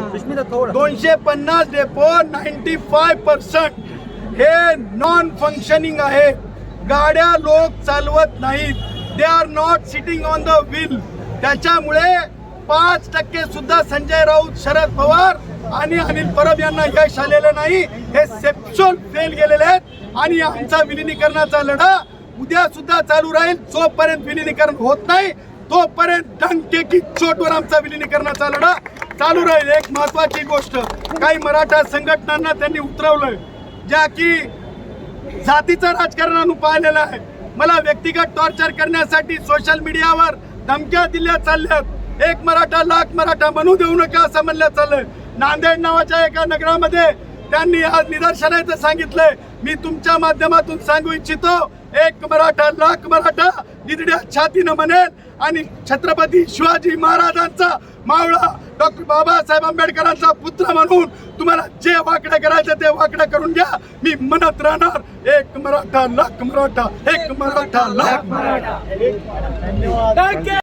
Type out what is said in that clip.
दोनशे पन्नास depot ninety five percent हे नॉन फंक्शनिंग आहे. गाड्या लोक चालवत नाहीत. They are not sitting on the wheel त्याच्यामुळे पाच टक्के सुद्धा संजय राऊत शरद पवार आणि अनिल परब यांना यश आलेलं नाही. हे सेप्शोल फेल गेलेले आहेत. आणि आमचा विलिनीकरणाचा लढा उद्या सुद्धा चालू राहील. जोपर्यंत विलिनीकरण होत नाही तोपर्यंत डंके की चोटवर आमचा विलिनीकरणाचा लढा चालू राहील. एक महत्वाची गोष्ट. काही मराठा संघटनांना त्यांनी उतरवलंय. ज्या की जातीचं राजकारण आणून पाहिलेलं आहे. मला व्यक्तिगत टॉर्चर करण्यासाठी सोशल मीडियावर धमक्या दिल्या चालल्यात. एक मराठा लाख मराठा बनू देऊ नका असं म्हणलं चाललंय. नांदेड नावाच्या एका नगरामध्ये त्यांनी आज निदर्शनाचं सांगितलंय. मी तुमच्या माध्यमातून सांगू इच्छितो एक मराठा लाख मराठा निधड्या छातीनं म्हणेल आणि छत्रपती शिवाजी महाराजांचा मावळा डॉक्टर बाबासाहेब आंबेडकरांचा पुत्र म्हणून तुम्हाला जे वाकडं करायचं ते वाकडं करून घ्या. मी म्हणत राहणार एक मराठा लाख मराठा एक मराठा लाख मराठा. टक्के